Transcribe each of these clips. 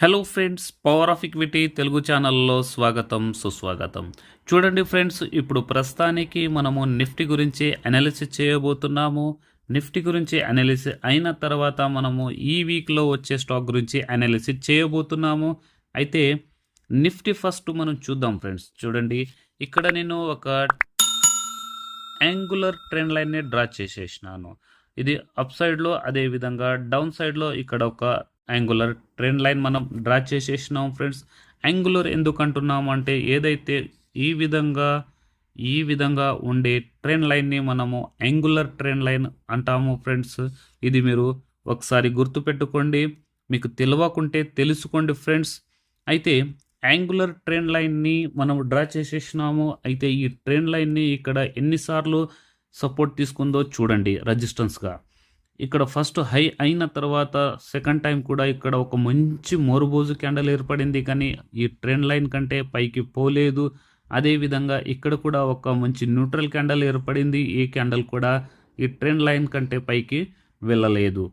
Hello friends power of equity Telugu ఛానల్లో స్వాగతం సుస్వాగతం. చూడండి ఫ్రెండ్స్ ఇప్పుడు ప్రస్తుతానికి మనము నిఫ్టీ గురించి అనాలిసిస్ చేయబోతున్నాము. నిఫ్టీ గురించి అనాలిసిస్ అయిన తర్వాత మనము ఈ వీక్లో వచ్చే స్టాక్ గురించి అనాలిసిస్ చేయబోతున్నాము. అయితే నిఫ్టీ ఫస్ట్ మనం చూద్దాం ఫ్రెండ్స్ చూడండి ఇక్కడ నేను ఒక యాంగులర్ ట్రెండ్ లైన్ని డ్రా చేసేసినాను. ఇది అప్ సైడ్లో అదేవిధంగా డౌన్ సైడ్లో ఇక్కడ ఒక యాంగులర్ ట్రెండ్ లైన్ మనం డ్రా చేసేసినాం ఫ్రెండ్స్ యాంగులర్ ఎందుకు అంటున్నాం అంటే ఏదైతే ఈ విధంగా ఈ విధంగా ఉండే ట్రెండ్ లైన్ని మనము యాంగులర్ ట్రెండ్ లైన్ అంటాము ఫ్రెండ్స్ ఇది మీరు ఒకసారి గుర్తుపెట్టుకోండి. మీకు తెలియకుంటే తెలుసుకోండి ఫ్రెండ్స్ అయితే యాంగులర్ ట్రెండ్ లైన్ని మనం డ్రా చేసేసినాము. అయితే ఈ ట్రెండ్ లైన్ని ఇక్కడ ఎన్నిసార్లు సపోర్ట్ తీసుకుందో చూడండి రెజిస్టెన్స్గా ఇక్కడ ఫస్ట్ హై అయిన తర్వాత సెకండ్ టైం కూడా ఇక్కడ ఒక మంచి మోరుబోజు క్యాండల్ ఏర్పడింది. కానీ ఈ ట్రెండ్ లైన్ కంటే పైకి పోలేదు. అదేవిధంగా ఇక్కడ కూడా ఒక మంచి న్యూట్రల్ క్యాండల్ ఏర్పడింది. ఈ క్యాండల్ కూడా ఈ ట్రెండ్ లైన్ కంటే పైకి వెళ్ళలేదు.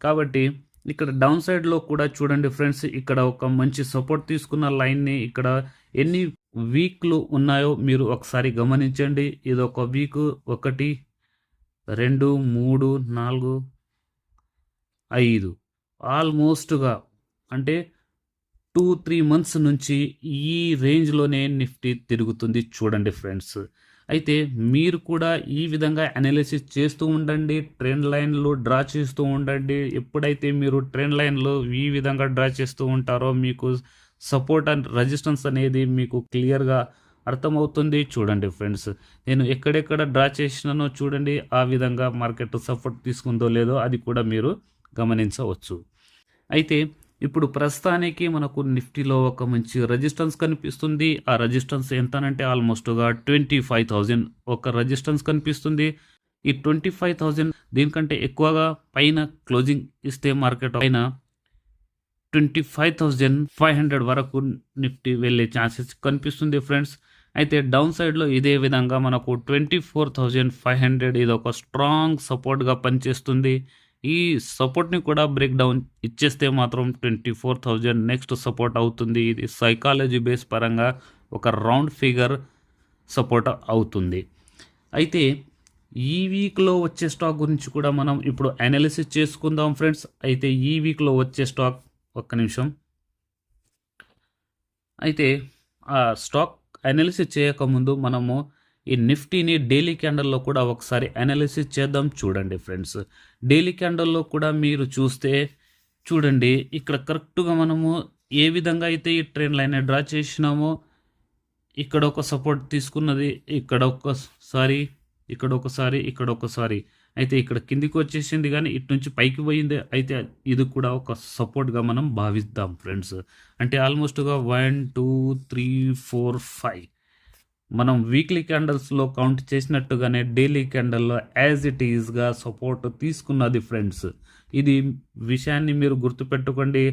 కాబట్టి ఇక్కడ డౌన్ సైడ్లో కూడా చూడండి ఫ్రెండ్స్ ఇక్కడ ఒక మంచి సపోర్ట్ తీసుకున్న లైన్ని ఇక్కడ ఎన్ని వీక్లు ఉన్నాయో మీరు ఒకసారి గమనించండి. ఇది ఒక వీక్ ఒకటి రెండు మూడు నాలుగు ఐదు. ఆల్మోస్ట్గా అంటే టూ త్రీ మంత్స్ నుంచి ఈ రేంజ్లోనే నిఫ్టీ తిరుగుతుంది చూడండి ఫ్రెండ్స్. అయితే మీరు కూడా ఈ విధంగా అనాలిసిస్ చేస్తూ ఉండండి ట్రెండ్ లైన్లు డ్రా చేస్తూ ఉండండి. ఎప్పుడైతే మీరు ట్రెండ్ లైన్లు ఈ విధంగా డ్రా చేస్తూ ఉంటారో మీకు సపోర్ట్ అండ్ రెసిస్టెన్స్ అనేది మీకు క్లియర్గా అర్థమవుతుంది. చూడండి ఫ్రెండ్స్ నేను ఎక్కడెక్కడ డ్రా చేసినానో చూడండి ఆ విధంగా మార్కెట్ సపోర్ట్ తీసుకుందో లేదో అది కూడా మీరు గమనించవచ్చు. అయితే ఇప్పుడు ప్రస్తుతానికి మనకు నిఫ్టీలో ఒక మంచి రెజిస్టెన్స్ కనిపిస్తుంది. ఆ రెజిస్టెన్స్ ఎంతనంటే ఆల్మోస్ట్గా ట్వంటీ ఫైవ్ థౌజండ్ ఒక రెజిస్టెన్స్ కనిపిస్తుంది. ఈ ట్వంటీ ఫైవ్ థౌజండ్ దీనికంటే ఎక్కువగా పైన క్లోజింగ్ ఇస్తే మార్కెట్ పైన twenty five thousand five hundred వరకు నిఫ్టీ వెళ్ళే ఛాన్సెస్ కనిపిస్తుంది ఫ్రెండ్స్. అయితే డౌన్ సైడ్లో ఇదే విధంగా మనకు twenty four thousand five hundred ఇది ఒక స్ట్రాంగ్ సపోర్ట్గా పనిచేస్తుంది. ఈ సపోర్ట్ని కూడా బ్రేక్ డౌన్ ఇచ్చేస్తే మాత్రం twenty four thousand next support అవుతుంది. ఇది సైకాలజీ బేస్ పరంగా ఒక రౌండ్ ఫిగర్ సపోర్ట్ అవుతుంది. అయితే ఈ వీక్లో వచ్చే స్టాక్ గురించి కూడా మనం ఇప్పుడు అనాలిసిస్ చేసుకుందాం ఫ్రెండ్స్. అయితే ఈ వీక్లో వచ్చే స్టాక్ ఒక్క నిమిషం. అయితే ఆ స్టాక్ అనాలిసిస్ చేయకముందు మనము ఈ నిఫ్టీని డైలీ క్యాండల్లో కూడా ఒకసారి అనాలిసిస్ చేద్దాం చూడండి ఫ్రెండ్స్ డైలీ క్యాండల్లో కూడా మీరు చూస్తే చూడండి ఇక్కడ కరెక్ట్గా మనము ఏ విధంగా అయితే ఈ ట్రెండ్ లైన్ డ్రా చేసినామో ఇక్కడ ఒక సపోర్ట్ తీసుకున్నది ఇక్కడ ఒకసారి ఇక్కడ ఒకసారి ఇక్కడ ఒకసారి అయితే ఇక్కడ కిందికి వచ్చేసింది కానీ ఇటు నుంచి పైకి పోయింది. అయితే ఇది కూడా ఒక సపోర్ట్గా మనం భావిద్దాం ఫ్రెండ్స్. అంటే ఆల్మోస్ట్గా one two three four five. మనం వీక్లీ క్యాండల్స్లో కౌంట్ చేసినట్టుగానే డైలీ క్యాండల్లో యాజ్ ఇట్ ఈజ్గా సపోర్ట్ తీసుకున్నది ఫ్రెండ్స్. ఇది విషయాన్ని మీరు గుర్తుపెట్టుకోండి.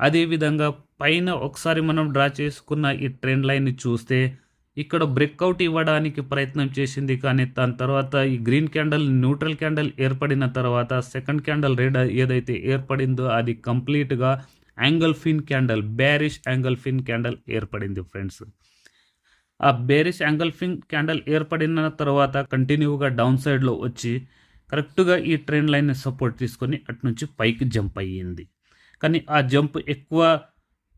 అదేవిధంగా పైన ఒకసారి మనం డ్రా చేసుకున్న ఈ ట్రెండ్ లైన్ని చూస్తే ఇక్కడ బ్రేక్అవుట్ ఇవ్వడానికి ప్రయత్నం చేసింది కానీ దాని తర్వాత ఈ గ్రీన్ క్యాండల్ న్యూట్రల్ క్యాండల్ ఏర్పడిన తర్వాత సెకండ్ క్యాండల్ రెడ్ ఏదైతే ఏర్పడిందో అది కంప్లీట్గా engulfing candle bearish engulfing candle ఏర్పడింది ఫ్రెండ్స్. ఆ బేరిష్ యాంగల్ ఫిన్ క్యాండల్ ఏర్పడిన తర్వాత కంటిన్యూగా డౌన్ సైడ్లో వచ్చి కరెక్ట్గా ఈ ట్రెండ్ లైన్ని సపోర్ట్ తీసుకొని అటు నుంచి పైకి జంప్ అయ్యింది. కానీ ఆ జంప్ ఎక్కువ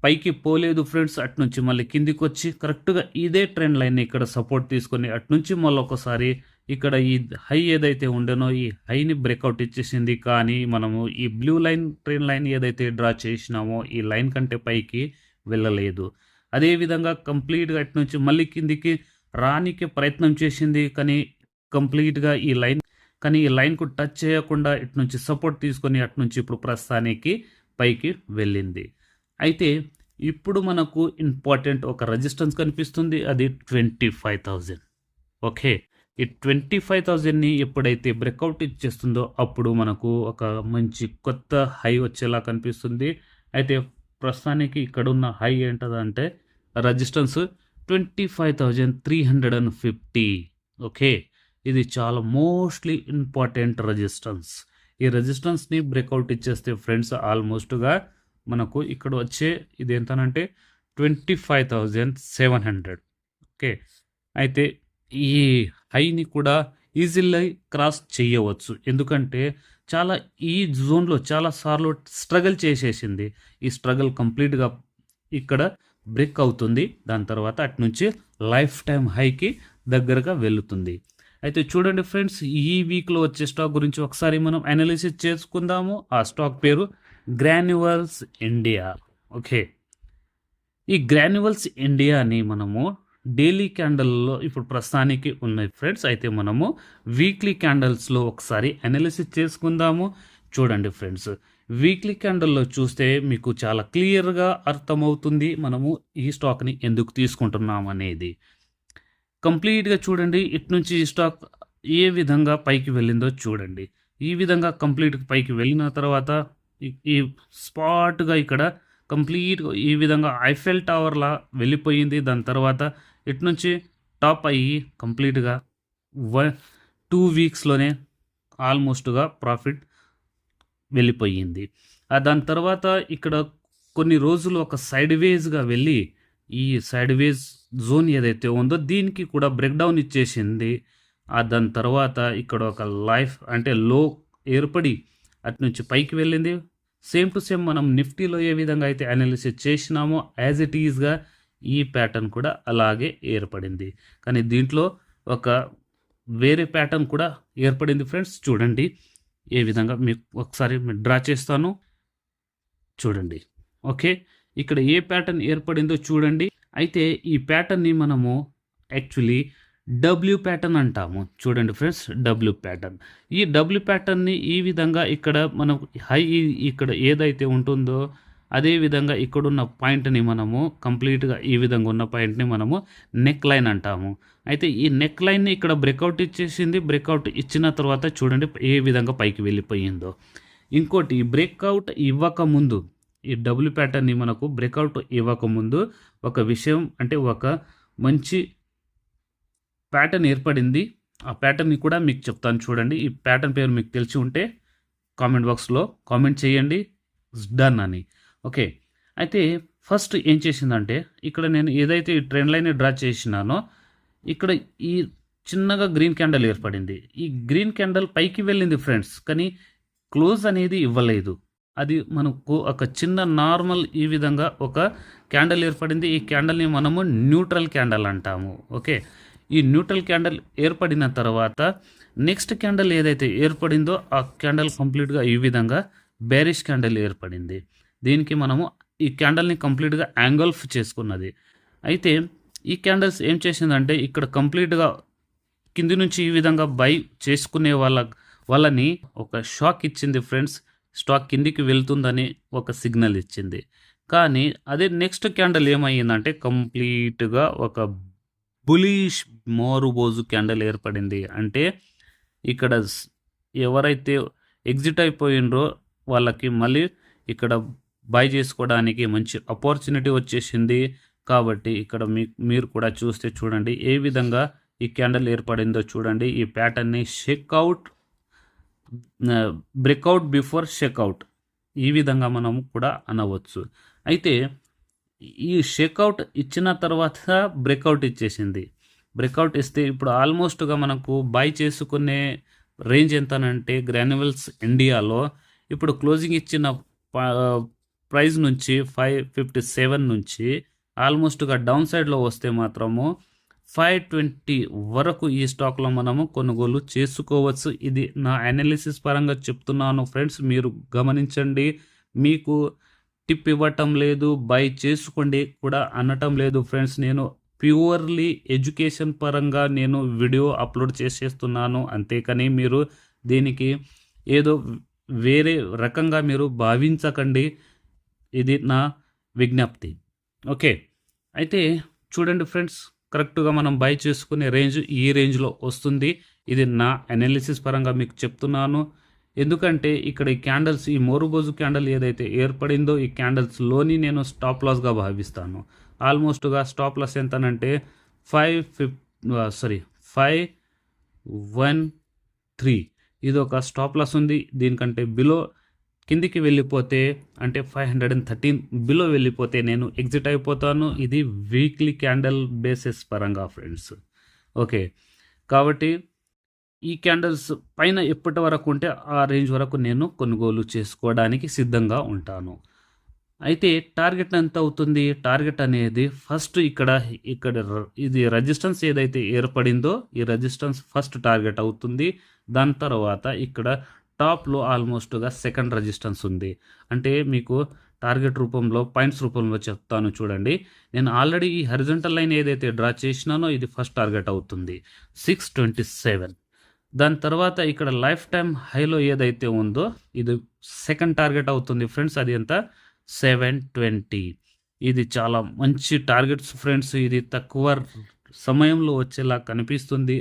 పైకి పోలేదు ఫ్రెండ్స్. అటు నుంచి మళ్ళీ కిందికి వచ్చి కరెక్ట్గా ఇదే ట్రెండ్ లైన్ ఇక్కడ సపోర్ట్ తీసుకొని అటు నుంచి మళ్ళీ ఒకసారి ఇక్కడ ఈ హై ఏదైతే ఉండేనో ఈ హైని బ్రేక్అవుట్ ఇచ్చేసింది. కానీ మనము ఈ బ్లూ లైన్ ట్రెండ్ లైన్ ఏదైతే డ్రా చేసినామో ఈ లైన్ కంటే పైకి వెళ్ళలేదు. అదేవిధంగా కంప్లీట్గా అటు నుంచి మళ్ళీ కిందికి రానికి ప్రయత్నం చేసింది. కానీ కంప్లీట్గా ఈ లైన్ కానీ ఈ లైన్కు టచ్ చేయకుండా ఇటు నుంచి సపోర్ట్ తీసుకొని అటు నుంచి ఇప్పుడు ప్రస్తుతానికి పైకి వెళ్ళింది. అయితే ఇప్పుడు మనకు ఇంపార్టెంట్ ఒక రెజిస్టెన్స్ కనిపిస్తుంది అది ట్వంటీ ఫైవ్ థౌజండ్. ఓకే? ఈ ట్వంటీ ఫైవ్ థౌజండ్ని ఎప్పుడైతే బ్రేక్అవుట్ ఇచ్చేస్తుందో అప్పుడు మనకు ఒక మంచి కొత్త హై వచ్చేలా కనిపిస్తుంది. అయితే ప్రస్తుతానికి ఇక్కడ ఉన్న high ఏంటదంటే resistance twenty five thousand three hundred and fifty. Okay? ఇది చాలా మోస్ట్లీ ఇంపార్టెంట్ రెజిస్టెన్స్ ఈ రెజిస్టెన్స్ని బ్రేక్అవుట్ ఇచ్చేస్తే ఫ్రెండ్స్ ఆల్మోస్ట్గా మనకు ఇక్కడ వచ్చే ఇది ఎంతనంటే twenty five thousand seven hundred okay? అయితే ఈ హైని కూడా ఈజీలీ క్రాస్ చేయవచ్చు. ఎందుకంటే చాలా ఈ జోన్లో చాలా సార్లు స్ట్రగుల్ చేసేసింది. ఈ స్ట్రగుల్ కంప్లీట్గా ఇక్కడ బ్రేక్ అవుతుంది. దాని తర్వాత అటు నుంచి లైఫ్ టైం హైకి దగ్గరగా వెళుతుంది. అయితే చూడండి ఫ్రెండ్స్ ఈ వీక్లో వచ్చే స్టాక్ గురించి ఒకసారి మనం అనాలిసిస్ చేసుకుందాము. ఆ స్టాక్ పేరు గ్రాన్యువల్స్ ఇండియా. ఓకే. ఈ గ్రాన్యువల్స్ ఇండియాని మనము డైలీ క్యాండల్లో ఇప్పుడు ప్రస్తుతానికి ఉన్నాయి ఫ్రెండ్స్. అయితే మనము వీక్లీ క్యాండల్స్లో ఒకసారి అనాలిసిస్ చేసుకుందాము. చూడండి ఫ్రెండ్స్. వీక్లీ క్యాండల్లో చూస్తే మీకు చాలా క్లియర్గా అర్థమవుతుంది మనము ఈ స్టాక్ని ఎందుకు తీసుకుంటున్నాం అనేది. కంప్లీట్గా చూడండి. ఇటు నుంచి ఈ స్టాక్ ఏ విధంగా పైకి వెళ్ళిందో చూడండి. ఈ విధంగా కంప్లీట్ పైకి వెళ్ళిన తర్వాత ఈ- స్పాట్గా ఇక్కడ కంప్లీట్గా ఈ విధంగా ఐఫెల్ టవర్లా వెళ్ళిపోయింది. దాని తర్వాత ఇటు నుంచి టాప్ అయ్యి కంప్లీట్గా వన్ టూ వీక్స్లోనే ఆల్మోస్ట్గా ప్రాఫిట్ వెళ్ళిపోయింది. దాని తర్వాత ఇక్కడ కొన్ని రోజులు ఒక సైడ్ వేజ్గా వెళ్ళి ఈ సైడ్ వేస్ జోన్ ఏదైతే ఉందో దీనికి కూడా బ్రేక్డౌన్ ఇచ్చేసింది. దాని తర్వాత ఇక్కడ ఒక లైఫ్ అంటే లో ఏర్పడి అటు నుంచి పైకి వెళ్ళింది. సేమ్ టు సేమ్ మనం నిఫ్టీలో ఏ విధంగా అయితే అనాలిసిస్ చేసినామో యాజ్ ఇట్ ఈజ్గా ఈ ప్యాటర్న్ కూడా అలాగే ఏర్పడింది. కానీ దీంట్లో ఒక వేరే ప్యాటర్న్ కూడా ఏర్పడింది ఫ్రెండ్స్ చూడండి ఏ విధంగా మీకు ఒకసారి డ్రా చేస్తాను. చూడండి ఓకే? ఇక్కడ ఏ ప్యాటర్న్ ఏర్పడిందో చూడండి. అయితే ఈ ప్యాటర్న్ని మనము యాక్చువల్లీ డబ్ల్యూ ప్యాటర్న్ అంటాము. చూడండి ఫ్రెండ్స్ డబ్ల్యూ ప్యాటర్న్ ఈ డబ్ల్యూ ప్యాటర్న్ని ఈ విధంగా ఇక్కడ మనం హై ఇక్కడ ఏదైతే ఉంటుందో అదే విధంగా ఇక్కడున్న పాయింట్ని మనము కంప్లీట్గా ఈ విధంగా ఉన్న పాయింట్ని మనము నెక్ లైన్ అంటాము. అయితే ఈ నెక్ లైన్ని ఇక్కడ బ్రేక్అవుట్ ఇచ్చేసింది. బ్రేక్అవుట్ ఇచ్చిన తర్వాత చూడండి ఏ విధంగా పైకి వెళ్ళిపోయిందో. ఇంకోటి బ్రేక్అవుట్ ఇవ్వకముందు ఈ డబ్ల్యూ ప్యాటర్న్ని మనకు బ్రేక్అవుట్ ఇవ్వకముందు ఒక విషయం అంటే ఒక మంచి ప్యాటర్న్ ఏర్పడింది. ఆ ప్యాటర్న్ని కూడా మీకు చెప్తాను చూడండి. ఈ ప్యాటర్న్ పేరు మీకు తెలిసి ఉంటే కామెంట్ బాక్స్లో కామెంట్ చేయండి. డన్ అని. ఓకే అయితే ఫస్ట్ ఏం చేసిందంటే ఇక్కడ నేను ఏదైతే ఈ ట్రెండ్ లైన్ డ్రా చేసినానో ఇక్కడ ఈ చిన్నగా గ్రీన్ క్యాండల్ ఏర్పడింది. ఈ గ్రీన్ క్యాండల్ పైకి వెళ్ళింది ఫ్రెండ్స్ కానీ క్లోజ్ అనేది ఇవ్వలేదు. అది మనకు ఒక చిన్న నార్మల్ ఈ విధంగా ఒక క్యాండల్ ఏర్పడింది. ఈ క్యాండల్ని మనము న్యూట్రల్ క్యాండల్ అంటాము. ఓకే ఈ న్యూట్రల్ క్యాండల్ ఏర్పడిన తర్వాత నెక్స్ట్ క్యాండల్ ఏదైతే ఏర్పడిందో ఆ క్యాండల్ కంప్లీట్గా ఈ విధంగా బేరిష్ క్యాండల్ ఏర్పడింది. దీనికి మనము ఈ క్యాండల్ని కంప్లీట్గా యాంగల్ఫ్ చేసుకున్నది. అయితే ఈ క్యాండల్స్ ఏం చేసిందంటే ఇక్కడ కంప్లీట్గా కింది నుంచి ఈ విధంగా బై చేసుకునే వాళ్ళ వాళ్ళని ఒక షాక్ ఇచ్చింది ఫ్రెండ్స్. స్టాక్ కిందికి వెళ్తుందని ఒక సిగ్నల్ ఇచ్చింది. కానీ అదే నెక్స్ట్ క్యాండల్ ఏమైందంటే కంప్లీట్గా ఒక బులిష్ మోరుబోజు క్యాండల్ ఏర్పడింది. అంటే ఇక్కడ ఎవరైతే ఎగ్జిట్ అయిపోయిండ్రో వాళ్ళకి మళ్ళీ ఇక్కడ బై చేసుకోవడానికి మంచి ఆపర్చునిటీ వచ్చేసింది. కాబట్టి ఇక్కడ మీ మీరు కూడా చూస్తే చూడండి ఏ విధంగా ఈ క్యాండల్ ఏర్పడిందో చూడండి. ఈ ప్యాటర్న్ని షేక్అవుట్ బ్రేక్అవుట్ బిఫోర్ షేక్అవుట్ ఈ విధంగా మనం కూడా అనవచ్చు. అయితే ఈ షేక్అవుట్ ఇచ్చిన తర్వాత బ్రేక్అవుట్ ఇచ్చేసింది. బ్రేక్అవుట్ ఇస్తే ఇప్పుడు ఆల్మోస్ట్గా మనకు బై చేసుకునే రేంజ్ ఎంతనంటే గ్రాన్యువల్స్ ఇండియాలో ఇప్పుడు క్లోజింగ్ ఇచ్చిన ప్రైస్ నుంచి ఫైవ్ ఫిఫ్టీ సెవెన్ నుంచి ఆల్మోస్ట్గా డౌన్ సైడ్లో వస్తే మాత్రము ఫైవ్ ట్వంటీ వరకు ఈ స్టాక్లో మనము కొనుగోలు చేసుకోవచ్చు. ఇది నా అనాలిసిస్ పరంగా చెప్తున్నాను. ఫ్రెండ్స్ మీరు గమనించండి. మీకు టిప్ ఇవ్వటం లేదు బై చేసుకోండి కూడా అనటం లేదు ఫ్రెండ్స్. నేను ప్యూర్లీ ఎడ్యుకేషన్ పరంగా నేను వీడియో అప్లోడ్ చేసేస్తున్నాను. అంతేకాని మీరు దీనికి ఏదో వేరే రకంగా మీరు భావించకండి. ఇది నా విజ్ఞప్తి. ఓకే. అయితే చూడండి ఫ్రెండ్స్ కరెక్ట్గా మనం బై చేసుకునే రేంజ్ ఈ రేంజ్లో వస్తుంది. ఇది నా అనాలిసిస్ పరంగా మీకు చెప్తున్నాను. ఎందుకంటే ఇక్కడ ఈ క్యాండల్స్ ఈ మోరుబోజు క్యాండల్ ఏదైతే ఏర్పడిందో ఈ క్యాండల్స్లోని నేను స్టాప్ లాస్గా భావిస్తాను. ఆల్మోస్ట్గా stop loss ఎంతనంటే five fif sorry five one three ఇది ఒక స్టాప్ లాస్ ఉంది. దీనికంటే బిలో కిందికి వెళ్ళిపోతే అంటే five hundred and thirteen below వెళ్ళిపోతే నేను ఎగ్జిట్ అయిపోతాను. ఇది వీక్లీ క్యాండల్ బేసిస్ పరంగా ఫ్రెండ్స్ ఓకే కాబట్టి ఈ క్యాండిల్స్ పైన ఎప్పటి వరకు ఉంటే ఆ రేంజ్ వరకు నేను కొనుగోలు చేసుకోవడానికి సిద్ధంగా ఉంటాను. అయితే టార్గెట్ ఎంత అవుతుంది? టార్గెట్ అనేది ఫస్ట్ ఇక్కడ ఇక్కడ ఇది రెజిస్టెన్స్ ఏదైతే ఏర్పడిందో ఈ రెజిస్టెన్స్ ఫస్ట్ టార్గెట్ అవుతుంది. దాని తర్వాత ఇక్కడ టాప్లో ఆల్మోస్ట్గా సెకండ్ రెజిస్టెన్స్ ఉంది. అంటే మీకు టార్గెట్ రూపంలో పాయింట్స్ రూపంలో చెప్తాను చూడండి. నేను ఆల్రెడీ ఈ హరిజంటల్ లైన్ ఏదైతే డ్రా చేసినానో ఇది ఫస్ట్ టార్గెట్ అవుతుంది. Six twenty seven. దాని తర్వాత ఇక్కడ లైఫ్ టైం హైలో ఏదైతే ఉందో ఇది సెకండ్ టార్గెట్ అవుతుంది ఫ్రెండ్స్ అది ఎంత? సెవెన్ ట్వంటీ ఇది చాలా మంచి టార్గెట్స్ ఫ్రెండ్స్ ఇది తక్కువ సమయంలో వచ్చేలా కనిపిస్తుంది.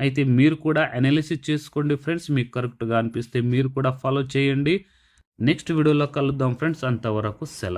అయితే మీరు కూడా అనాలిసిస్ చేసుకోండి ఫ్రెండ్స్ మీకు కరెక్ట్గా అనిపిస్తే మీరు కూడా ఫాలో చేయండి. నెక్స్ట్ వీడియోలో కలుద్దాం ఫ్రెండ్స్ అంతవరకు సెలవు.